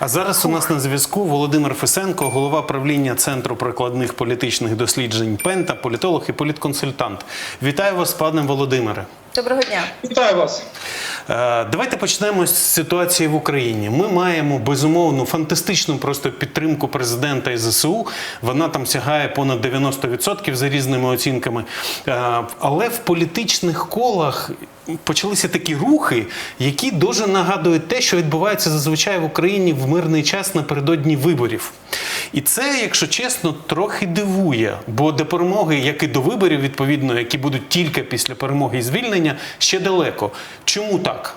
А зараз у нас на зв'язку Володимир Фесенко, голова правління Центру прикладних політичних досліджень Пента, політолог і політконсультант. Вітаю вас, пане Володимире. Доброго дня. Вітаю вас. Е, Давайте почнемо з ситуації в Україні. Ми маємо безумовну фантастичну просто підтримку президента і ЗСУ. Вона там сягає понад 90% за різними оцінками. Е, Але в політичних колах почалися такі рухи, які дуже нагадують те, що відбувається зазвичай в Україні в мирний час напередодні виборів. І це, якщо чесно, трохи дивує, бо до перемоги, як і до виборів, відповідно, які будуть тільки після перемоги і звільнення, ще далеко. Чому так?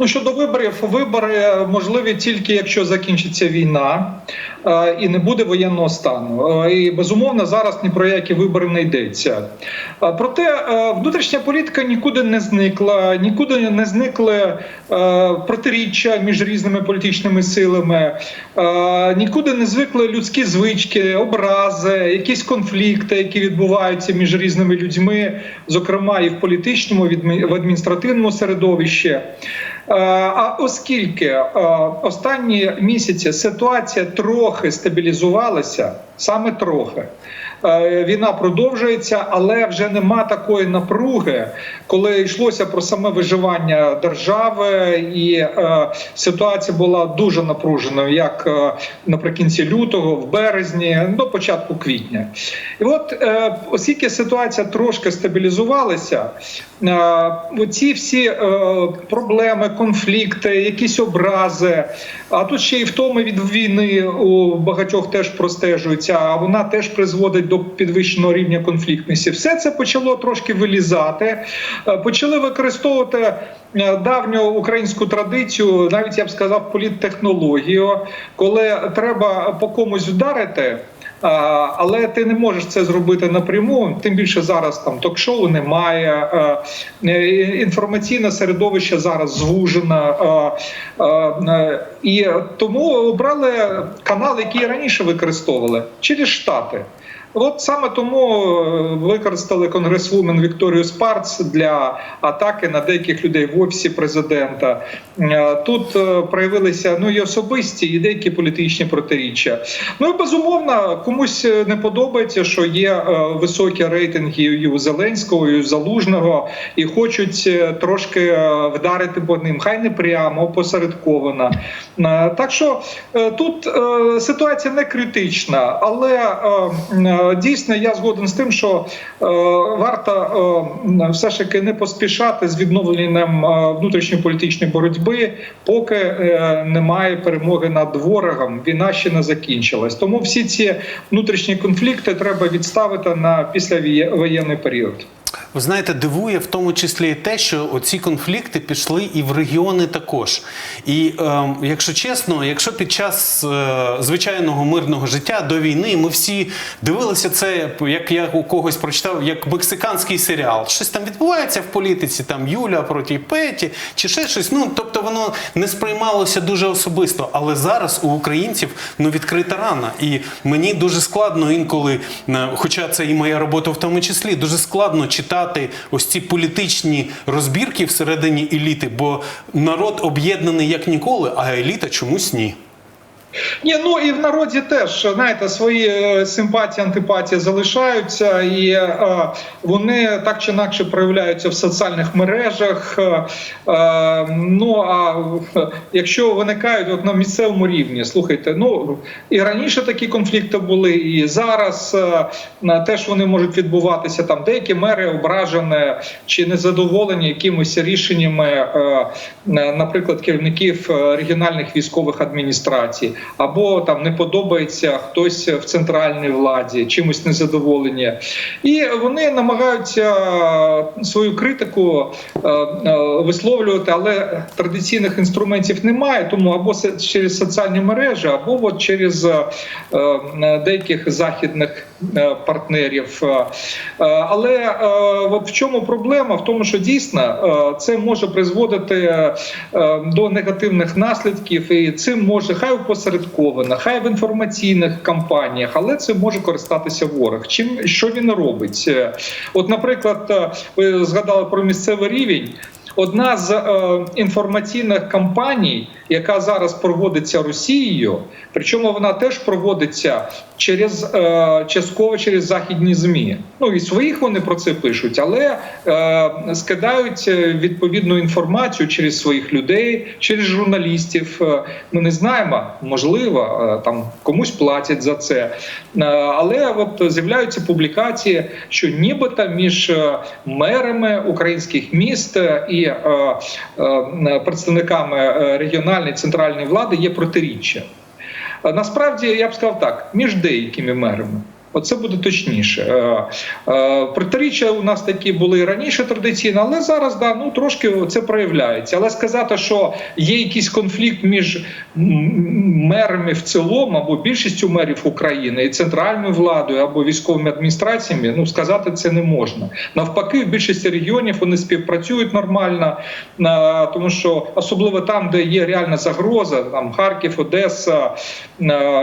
Ну щодо виборів, вибори можливі тільки якщо закінчиться війна е, і не буде воєнного стану. Е, І безумовно зараз ні про які вибори не йдеться. Е, Проте е, внутрішня політика нікуди не зникла, нікуди не зникли е, протиріччя між різними політичними силами, е, нікуди не звикли людські звички, образи, якісь конфлікти, які відбуваються між різними людьми, зокрема і в політичному, в адміністративному середовищі. Е, А оскільки е, останні місяці ситуація трохи стабілізувалася, саме трохи. Е, Війна продовжується, але вже нема такої напруги, коли йшлося про саме виживання держави, і е, ситуація була дуже напруженою, як е, наприкінці лютого, в березні, до початку квітня. І от оскільки ситуація трошки стабілізувалася, оці всі проблеми, конфлікти, якісь образи, а тут ще й втоми від війни у багатьох теж простежуються, а вона теж призводить до підвищеного рівня конфліктності. Все це почало трошки вилізати, е, почали використовувати е, давню українську традицію, навіть я б сказав, політтехнологію, коли треба по комусь вдарити. Але ти не можеш це зробити напряму. Тим більше зараз там ток-шоу немає. е, Інформаційне середовище зараз звужено. е, І тому обрали канал, який раніше використовували через Штати. От саме тому е, використали конгресвумен Вікторію Спарц для атаки на деяких людей в офісі президента. Е, Тут е, проявилися ну і особисті, і деякі політичні протиріччя. Ну і безумовно, комусь не подобається, що є високі рейтинги і у Зеленського, і у Залужного, і хочуть трошки вдарити по ним. Хай не прямо, опосередковано. Е, Так що тут ситуація не критична, але дійсно я згоден з тим, що е, варто е, все ж таки не поспішати з відновленням е, внутрішньополітичної боротьби, поки е, немає перемоги над ворогом. Війна ще не закінчилась. Тому всі ці внутрішні конфлікти треба відставити на післявоєнний період. Ви знаєте, дивує в тому числі і те, що оці конфлікти пішли і в регіони також. І е, якщо чесно, якщо під час е, звичайного мирного життя до війни ми всі дивилися це, як я у когось прочитав, як мексиканський серіал. Щось там відбувається в політиці, там Юля проти Петі, чи ще щось. Ну тобто воно не сприймалося дуже особисто. Але зараз у українців ну відкрита рана. І мені дуже складно інколи, е, хоча це і моя робота в тому числі, дуже складно читати ось ці політичні розбірки всередині еліти, бо народ об'єднаний як ніколи, а еліта чомусь ні. Ні, ну і в народі теж знаєте, свої е, симпатії, антипатії залишаються, і е, вони так чи інакше проявляються в соціальних мережах. Е, е, ну а е, якщо виникають от на місцевому рівні, слухайте, ну і раніше такі конфлікти були, і зараз е, теж вони можуть відбуватися. Там деякі мери ображені чи незадоволені якимись рішеннями, е, наприклад, керівників регіональних військових адміністрацій, або там не подобається хтось в центральній владі, чимось незадоволені, і вони намагаються е, свою критику е, е, висловлювати, але традиційних інструментів немає. Тому або через соціальні мережі, або от через деяких західних партнерів. Е, е, Але е, в чому проблема? В тому, що дійсно е, це може призводити е, до негативних наслідків, і цим може хай опосередковано, хай в інформаційних кампаніях, але це може користатися ворог. Чим що він робить? Е, От, наприклад, е, ви згадали про місцевий рівень. Одна з е, інформаційних кампаній, яка зараз проводиться Росією, причому вона теж проводиться через е, частково через західні змі. Ну і своїх вони про це пишуть, але е, скидають е, відповідну інформацію через своїх людей, через журналістів. Е, Ми не знаємо, можливо, е, там комусь платять за це. Але от з'являються публікації, що нібито між мерами українських міст е, і е, е, представниками е, регіональної центральної влади є протиріччя. Насправді я б сказав так: між деякими мерами. Оце буде точніше. Е, е, Протиріччя у нас такі були і раніше традиційно, але зараз да, ну, трошки це проявляється. Але сказати, що є якийсь конфлікт між мерами в цілому або більшістю мерів України і центральною владою або військовими адміністраціями, ну сказати це не можна. Навпаки, в більшості регіонів вони співпрацюють нормально, е, тому що особливо там, де є реальна загроза, там Харків, Одеса,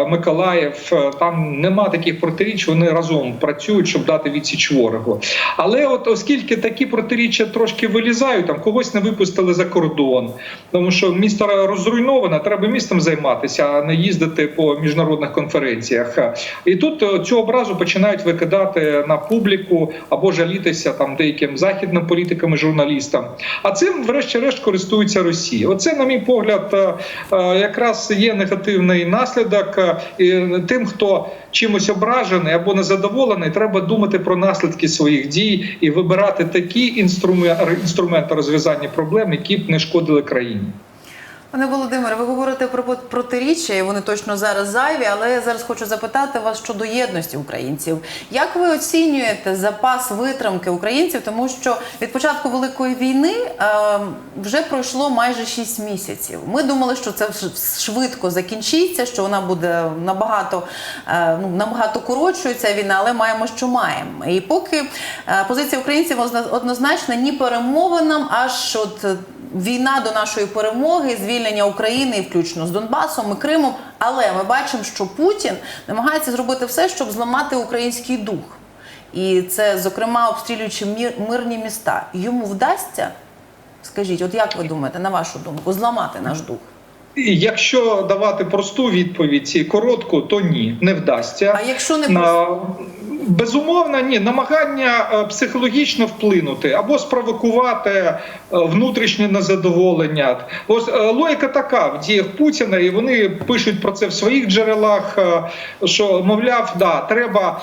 Миколаїв, там нема таких протиріч, вони разом працюють, щоб дати відсіч ворогу. Але от оскільки такі протиріччя трошки вилізають, там когось не випустили за кордон, тому що місто розруйноване, треба містом займатися, а не їздити по міжнародних конференціях. І тут е, цю образу починають викидати на публіку або жалітися там деяким західним політикам і журналістам. А цим, врешті-решт, користується Росія. Оце, на мій погляд, е, е, якраз є негативний наслідок. Тим, хто чимось ображений або незадоволений, треба думати про наслідки своїх дій і вибирати такі інструменти розв'язання проблем, які б не шкодили країні. Пане Володимире, ви говорите про протиріччя, і вони точно зараз зайві, але я зараз хочу запитати вас щодо єдності українців. Як ви оцінюєте запас витримки українців? Тому що від початку великої війни е, вже пройшло майже 6 місяців. Ми думали, що це швидко закінчиться, що вона буде набагато е, ну набагато коротшується війна, але маємо, що маємо. І поки е, позиція українців одно- однозначна ні перемовинам, аж от е, війна до нашої перемоги, звільнення України, включно з Донбасом і Кримом. Але ми бачимо, що Путін намагається зробити все, щоб зламати український дух. І це, зокрема, обстрілюючи мирні міста. Йому вдасться, скажіть, от як ви думаєте, на вашу думку, зламати наш дух? Якщо давати просту відповідь і коротку, то ні, не вдасться. А якщо не просто? Безумовно, ні, намагання е, психологічно вплинути або спровокувати е, внутрішнє незадоволення. Ось е, логіка така в діях Путіна, і вони пишуть про це в своїх джерелах. Що мовляв, да, треба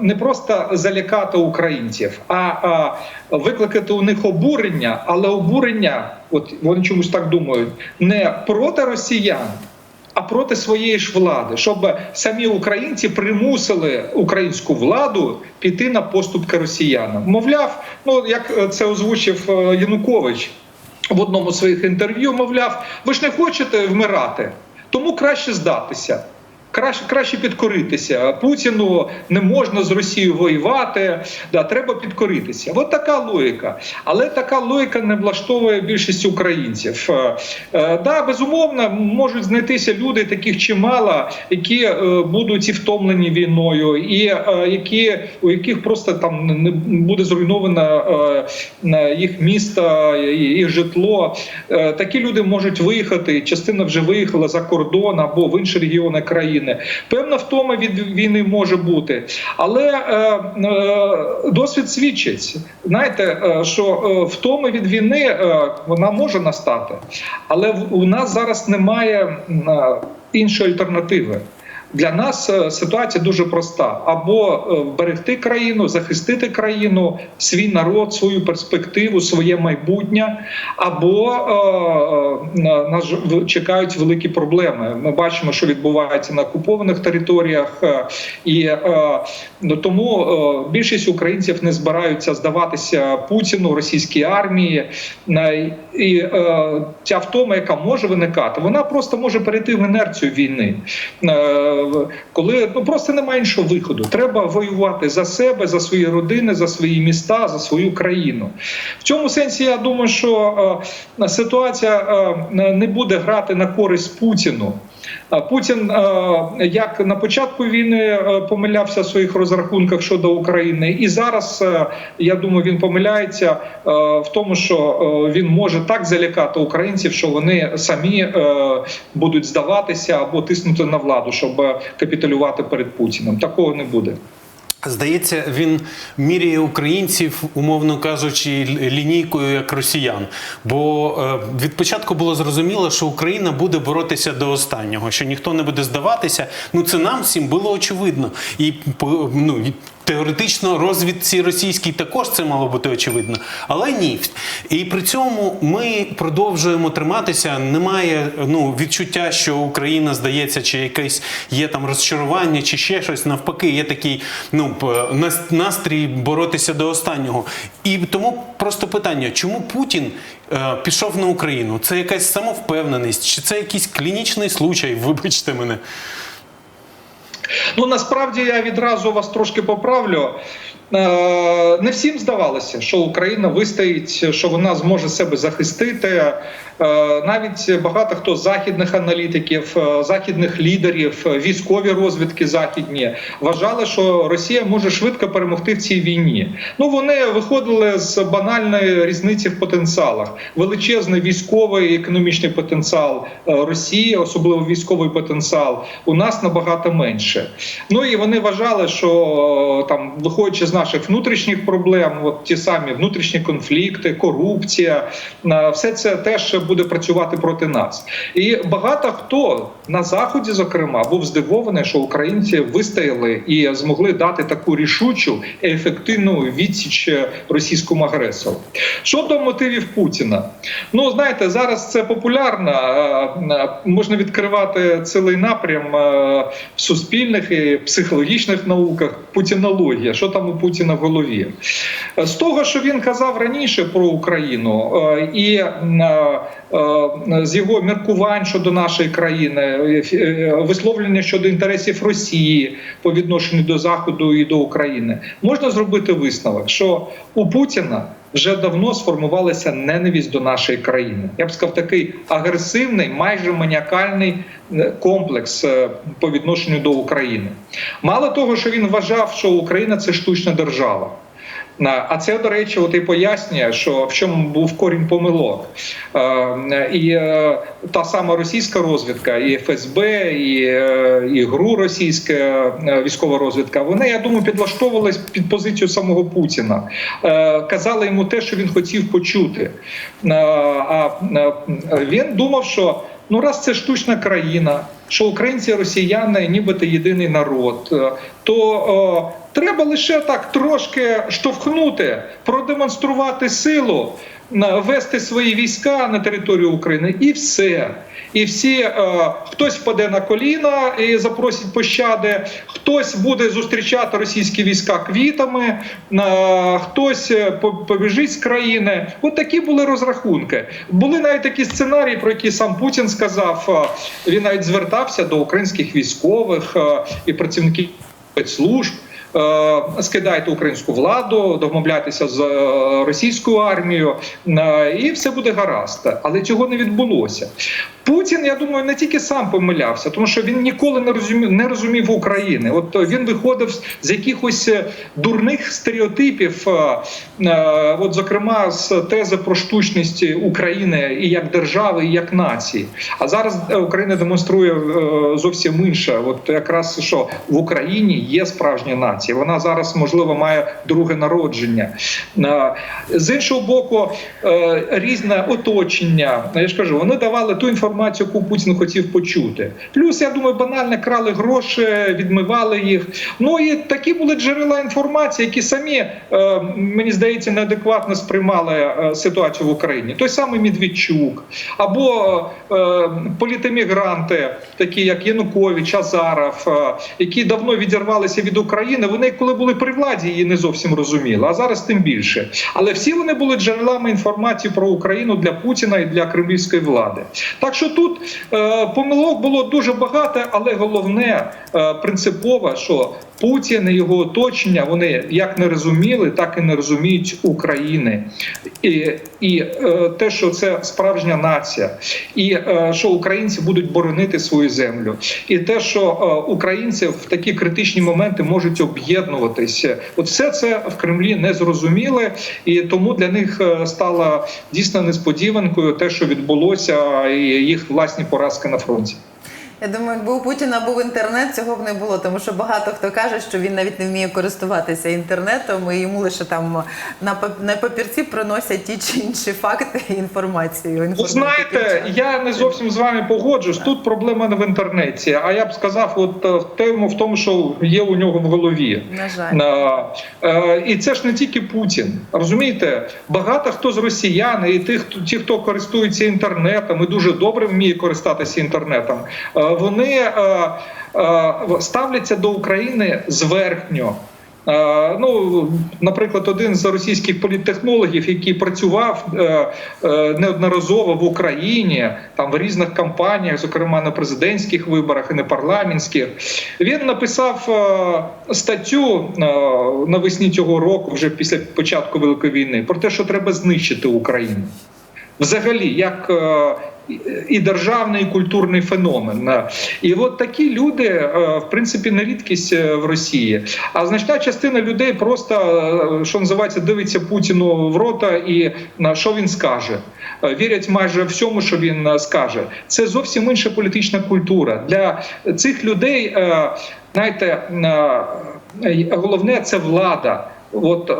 не просто залякати українців, а викликати у них обурення, але обурення, от вони чомусь так думають, не проти росіян а проти своєї ж влади, щоб самі українці примусили українську владу піти на поступки росіянам. Мовляв, ну як це озвучив е, Янукович в одному з своїх інтерв'ю, мовляв, ви ж не хочете вмирати, тому краще здатися. Краще краще підкоритися Путіну не можна з Росією воювати. Да, треба підкоритися. От така логіка. Але така логіка не влаштовує більшість українців. Е, е, да, безумовно, можуть знайтися люди, таких чимало, які е, будуть і втомлені війною, і які у яких просто там не буде зруйновано їх місто, і- житло. Такі люди можуть виїхати. Частина вже виїхала за кордон або в інші регіони країни. Певна втома від війни може бути, але е, е, досвід свідчить. Знаєте, е, що е, втома від війни е, вона може настати, але в- у нас зараз немає е, іншої альтернативи. Для нас е, ситуація дуже проста: або е, вберегти країну, захистити країну, свій народ, свою перспективу, своє майбутнє, або е, на- нас чекають великі проблеми. Ми бачимо, що відбувається на окупованих територіях, і ну, тому більшість українців не збираються здаватися Путіну, російській армії. І ця втома, яка може виникати, вона просто може перейти в інерцію війни. Коли ну просто немає іншого виходу. Треба воювати за себе, за свої родини, за свої міста, за свою країну. В цьому сенсі я думаю, що е, ситуація е, не буде грати на користь Путіну. Путін, е, як на початку війни е, помилявся в своїх розрахунках щодо України, і зараз е, я думаю, він помиляється в тому, що він може так залякати українців, що вони самі будуть здаватися або тиснути на владу, щоб капітулювати перед Путіним. Такого не буде. Здається, він міряє українців, умовно кажучи, лінійкою як росіян. Бо е, від початку було зрозуміло, що Україна буде боротися до останнього, що ніхто не буде здаватися. Ну це нам всім було очевидно. І ну, теоретично розвідці російській також це мало бути очевидно. Але ні. І при цьому ми продовжуємо триматися. Немає ну, відчуття, що Україна здається, чи якесь є там розчарування, чи ще щось. Навпаки, є такий ну, настрій боротися до останнього. І тому просто питання: чому Путін е, пішов на Україну? Це якась самовпевненість, чи це якийсь клінічний случай? Вибачте мене. Ну насправді я відразу вас трошки поправлю. Е, Не всім здавалося, що Україна вистоїть, що вона зможе себе захистити. Е, Навіть багато хто з західних аналітиків, е, західних лідерів, е, військові розвідки західні вважали, що Росія може швидко перемогти в цій війні. Ну вони виходили з банальної різниці в потенціалах. Величезний військовий і економічний потенціал Росії, особливо військовий потенціал, у нас набагато менше. Ну і вони вважали, що там, виходячи з наших внутрішніх проблем, от ті самі внутрішні конфлікти, корупція, все це теж буде працювати проти нас. І багато хто на заході, зокрема, був здивований, що українці вистояли і змогли дати таку рішучу ефективну відсіч російському агресору. Щодо мотивів Путіна, ну знаєте, зараз це популярно. е, е, Можна відкривати цілий напрям е, в суспільних і психологічних науках. Путінологія, що там у Путіна в голові. Е, З того, що він казав раніше про Україну, е, і е, е, з його міркувань щодо нашої країни, е, е, висловлення щодо інтересів Росії по відношенню до Заходу і до України, можна зробити висновок, що у Путіна вже давно сформувалася ненависть до нашої країни. Я б сказав, такий агресивний, майже маніакальний е, комплекс е, по відношенню до України. Мало того, що він вважав, що Україна це штучна держава. А це, до речі, от і пояснює, що в чому був корінь помилок. Е, І е, та сама російська розвідка, і ФСБ, і, е, і ГРУ російська військова розвідка, вони, я думаю, підлаштовувались під позицію самого Путіна. Казали йому те, що він хотів почути. А він думав, що ну раз це штучна країна, що українці росіяни нібито єдиний народ, то треба лише так трошки штовхнути, продемонструвати силу, вести свої війська на територію України, і все. І всі е, хтось впаде на коліна і запросить пощади, хтось буде зустрічати російські війська квітами, е, хтось побіжить з країни. От такі були розрахунки. Були навіть такі сценарії, про які сам Путін сказав. е, Він навіть звертався до українських військових е, і працівників спецслужб. Е, Скидайте українську владу, домовляйтеся з е, російською армією, е, і все буде гаразд. Але цього не відбулося. Путін, я думаю, не тільки сам помилявся, тому що він ніколи не розумів, не розумів України. От він виходив з- якихось дурних стереотипів, от зокрема з тези про штучність України і як держави, і як нації. А зараз Україна демонструє зовсім інше. От якраз що в Україні є справжня нація. Вона зараз можливо має друге народження. З іншого боку, е, різне оточення. Я ж кажу, вони давали ту інформацію, яку Путін хотів почути. Плюс, я думаю, банально крали гроші, відмивали їх. Ну і такі були джерела інформації, які самі е, мені здається неадекватно сприймали е, ситуацію в Україні. Той самий Медведчук або політемігранти, такі як Янукович, Азаров, які давно відірвалися від України. Вони коли були при владі, її не зовсім розуміли, а зараз тим більше. Але всі вони були джерелами інформації про Україну для Путіна і для кремлівської влади. Так що тут е, помилок було дуже багато, але головне е, принципово, що Путін і його оточення вони як не розуміли, так і не розуміють України. І, і е, те, що це справжня нація, і е, що українці будуть боронити свою землю, і те, що е, українці в такі критичні моменти можуть об'єднуватися, от все це в Кремлі не зрозуміли, і тому для них е, стало дійсно несподіванкою те, що відбулося, і їх власні поразки на фронті. Я думаю, якби у Путіна був інтернет, цього б не було, тому що багато хто каже, що він навіть не вміє користуватися інтернетом, і йому лише там на пап- на папірці приносять ті чи інші факти і інформацію. Ви знаєте, я не зовсім з вами погоджусь. Тут проблема не в інтернеті. А я б сказав, от е, в тому, в тому, що є у нього в голові. На жаль. Е, е, І це ж не тільки Путін. Розумієте, багато хто з росіян і тих, ті, хто користується інтернетом, і дуже добре вміє користатися інтернетом. Вони е, е, ставляться до України зверхньо. Е, Ну, наприклад, один з російських політтехнологів, який працював неодноразово в Україні, там в різних кампаніях, зокрема на президентських виборах і на парламентських, він написав статтю навесні цього року, вже після початку Великої війни, про те, що треба знищити Україну. Взагалі, як і державний, і культурний феномен. І от такі люди, е, в принципі, не рідкість е, в Росії. А значна частина людей просто, е, що називається, дивиться Путіну в рота і на що він скаже. Вірять майже всьому, що він скаже. Це зовсім інша політична культура. Для цих людей, знаєте, головне це влада. От е,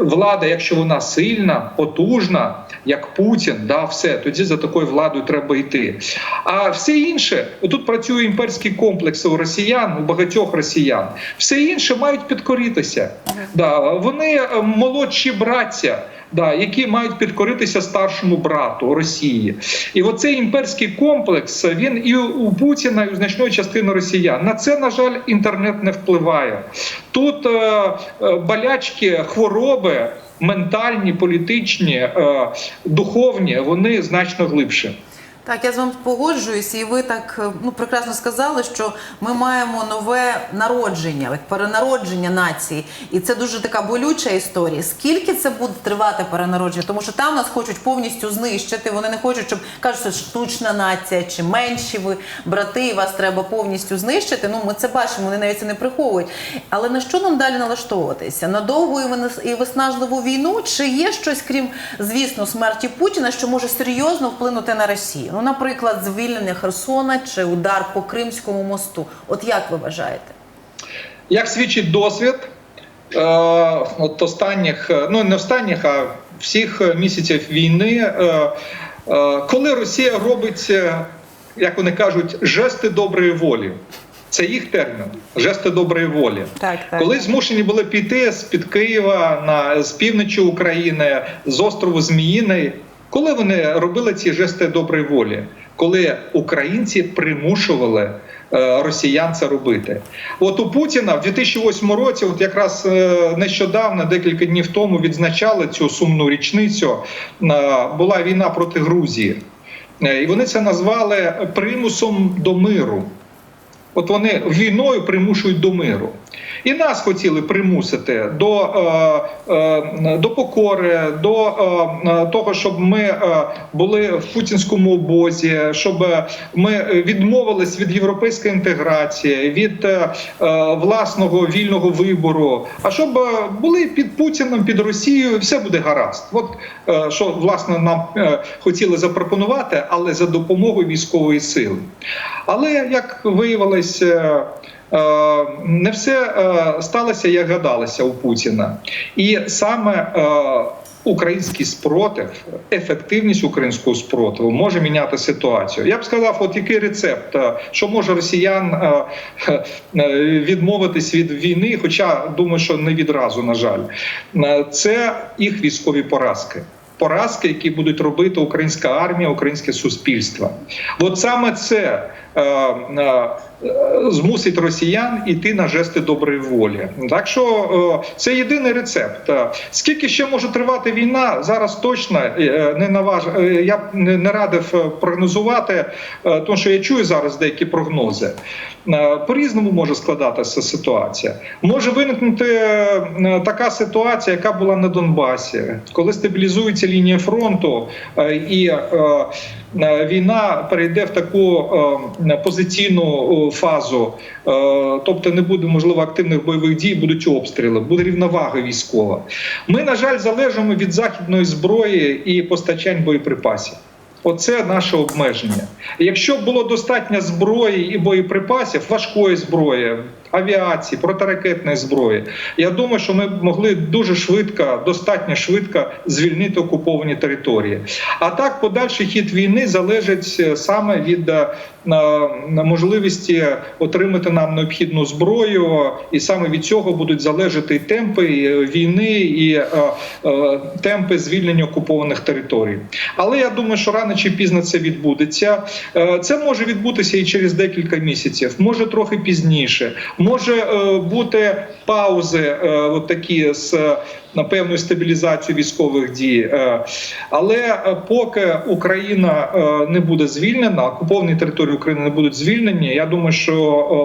влада, якщо вона сильна, потужна, як Путін, да, все тоді за такою владою треба йти. А все інше, тут працює імперський комплекс у росіян, у багатьох росіян. Все інше мають підкоритися. Да, вони е, молодші браття. Да, які мають підкоритися старшому брату Росії, і оцей імперський комплекс він і у Путіна, і у значної частини росіян. На це на жаль інтернет не впливає. Тут е, е, болячки, хвороби ментальні, політичні, е, духовні, вони значно глибші. Так, я з вами погоджуюсь, і ви так е, ну прекрасно сказали, що ми маємо нове народження, от перенародження нації, і це дуже така болюча історія. Скільки це буде тривати перенародження? Тому що там нас хочуть повністю знищити. Вони не хочуть, щоб кажуть, що штучна нація чи менші ви брати, вас треба повністю знищити. Ну ми це бачимо, вони навіть це не приховують. Але на що нам далі налаштовуватися? На довгу і виснажливу війну? Чи є щось, крім звісно, смерті Путіна, що може серйозно вплинути на Росію? Ну, наприклад, звільнення Херсона чи удар по Кримському мосту. От як ви вважаєте? Як свідчить досвід е, от останніх, е, ну не останніх, а всіх місяців війни, е, е, коли Росія робить, е, як вони кажуть, жести доброї волі. Це їх термін жести доброї волі. Так, так. Коли змушені були піти з під Києва на з півночі України, з острову Зміїний, коли вони робили ці жести доброї волі, коли українці примушували е, росіян це робити. От у Путіна в 2008 році, от якраз е, нещодавно, декілька днів тому, відзначали цю сумну річницю. е, Була війна проти Грузії, і вони це назвали примусом до миру. От вони війною примушують до миру. І нас хотіли примусити до, е, е, до покори, до е, того, щоб ми були в путінському обозі, щоб ми відмовились від європейської інтеграції, від власного вільного вибору. А щоб були під Путіном, під Росією, все буде гаразд. От що власне нам хотіли запропонувати, але за допомогою військової сили. Але як виявилось. Е, Не все е, сталося, як гадалося у Путіна, і саме е, український спротив, ефективність українського спротиву може міняти ситуацію. Я б сказав, от який рецепт, що може росіян відмовитись від війни, хоча думаю, що не відразу, на жаль, це їх військові поразки. Поразки, які будуть робити українська армія, українське суспільство, от саме це змусить росіян іти на жести доброї волі. Так що е, це єдиний рецепт. Е, Скільки ще може тривати війна, зараз точно е, не наваж... е, Я б не радив е, прогнозувати, е, тому що я чую зараз деякі прогнози. Е, По-різному може складатися ситуація. Може виникнути е, така ситуація, яка була на Донбасі, коли стабілізується лінія фронту е, і е, е, війна перейде в таку е, позиційну е, фазу, е, тобто не буде можливо активних бойових дій, будуть обстріли, буде рівновага військова. Ми, на жаль, залежимо від західної зброї і постачань боєприпасів. Оце наше обмеження. Якщо було достатньо зброї і боєприпасів, важкої зброї, авіації, протиракетної зброї, я думаю, що ми могли дуже швидко, достатньо швидко звільнити окуповані території. А так, подальший хід війни залежить е, саме від е, можливості отримати нам необхідну зброю, і саме від цього будуть залежати і темпи е, війни і темпи звільнення окупованих територій. Але я думаю, що рано чи пізно це відбудеться. Це може відбутися і через декілька місяців, може трохи пізніше, може е, бути паузи, е, от такі з е, на певну стабілізацію військових дій. Е, Але е, поки Україна е, не буде звільнена, окуповані території України не будуть звільнені. Я думаю, що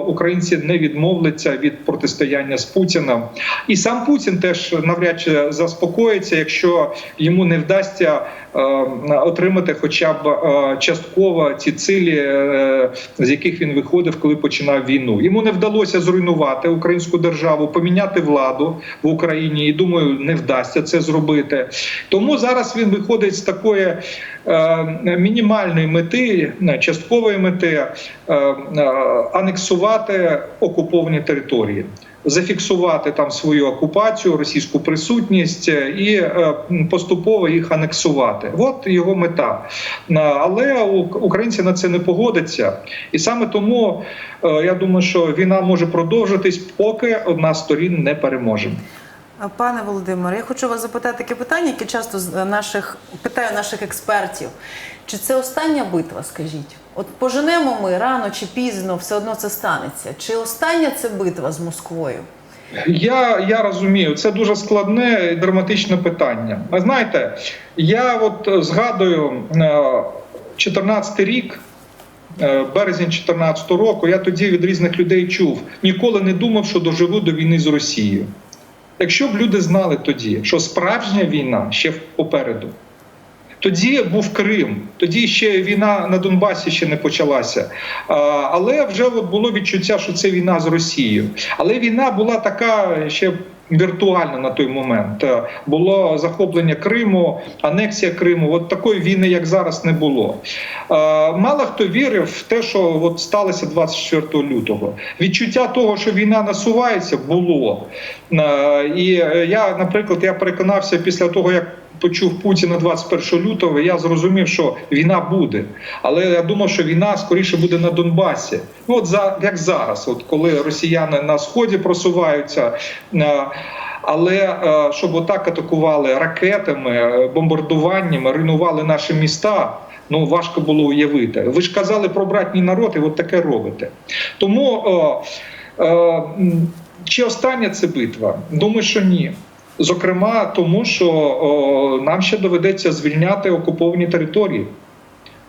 українці не відмовляться від протистояння з Путіним. І сам Путін теж навряд чи заспокоїться, якщо йому не вдасться отримати хоча б частково ці цілі, з яких він виходив, коли починав війну. Йому не вдалося зруйнувати українську державу, поміняти владу в Україні. І думаю, не вдасться це зробити. Тому зараз він виходить з такої е, мінімальної мети, е, часткової мети е, е, анексувати окуповані території. Зафіксувати там свою окупацію, російську присутність е, і е, поступово їх анексувати. От його мета. Але українці на це не погодяться, і саме тому я думаю, що війна може продовжитись, поки одна з сторін не переможе. Пане Володимире, я хочу вас запитати таке питання, яке часто з наших питаю наших експертів. Чи це остання битва, скажіть? От поженемо ми рано чи пізно, все одно це станеться. Чи остання це битва з Москвою? Я, я розумію, це дуже складне і драматичне питання. А знаєте, я от е, згадую 14 рік. е, Березень 2014 року я тоді від різних людей чув, ніколи не думав, що доживу до війни з Росією. Якщо б люди знали тоді, що справжня війна ще попереду, тоді був Крим, тоді ще війна на Донбасі ще не почалася. Але вже було відчуття, що це війна з Росією. Але війна була така ще віртуальна на той момент. Е, Було захоплення Криму, анексія Криму. От такої війни, як зараз, не було. Е, Мало хто вірив в те, що от сталося 24 лютого. Відчуття того, що війна насувається, було. Е, І я, наприклад, я переконався після того, як почув Путіна 21 лютого, я зрозумів, що війна буде. Але я думав, що війна скоріше буде на Донбасі. Ну, от за як зараз, от коли росіяни на сході просуваються. е, Але е, щоб отак атакували ракетами, е, бомбардуваннями, руйнували наші міста. Ну важко було уявити. Ви ж казали про братній народ, і от таке робите. Тому чи остання це битва? Думаю, що ні. Зокрема, тому що о, нам ще доведеться звільняти окуповані території.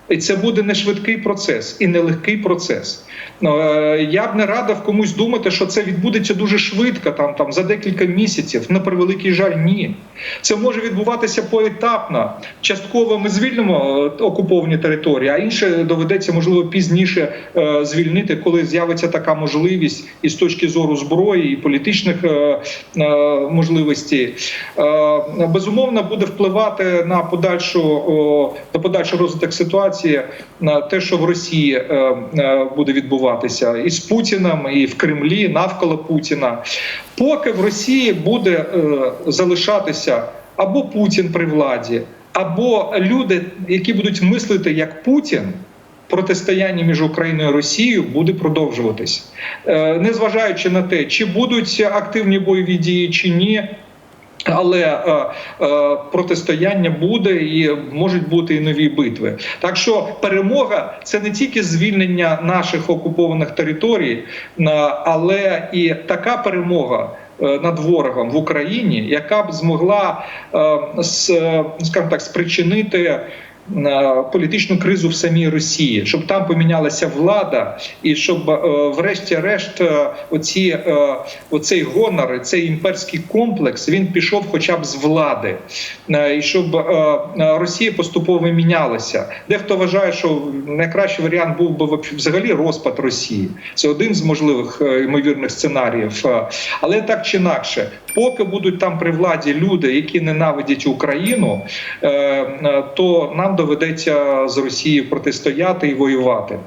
І це буде не швидкий процес і не легкий процес. Е, Я б не радив комусь думати, що це відбудеться дуже швидко, там, там за декілька місяців. На превеликий жаль, ні. Це може відбуватися поетапно. Частково ми звільнимо е, окуповані території, а інше доведеться можливо пізніше е, звільнити, коли з'явиться така можливість і з точки зору зброї і політичних можливостей. Безумовно, буде впливати на подальшу на подальший розвиток ситуації на те, що в Росії е, е, буде відбуватися і з Путіним, і в Кремлі навколо Путіна. Поки в Росії буде е, залишатися або Путін при владі, або люди, які будуть мислити як Путін. Протистояння між Україною і Росією буде продовжуватись, Е, незважаючи на те, чи будуть активні бойові дії чи ні. Але е, е, протистояння буде і можуть бути і нові битви. Так що перемога це не тільки звільнення наших окупованих територій, е, але і така перемога. е, Над ворогом в Україні, яка б змогла е, е, скажімо так спричинити політичну кризу в самій Росії, щоб там помінялася влада, і щоб, е, врешті-решт, е, оці е, оцей гонор, цей імперський комплекс він пішов хоча б з влади, і щоб Росія поступово мінялася. Дехто вважає, що найкращий варіант був би взагалі розпад Росії. Це один з можливих ймовірних сценаріїв. Але так чи інакше, поки будуть там при владі люди, які ненавидять Україну, то нам доведеться з Росією протистояти і воювати.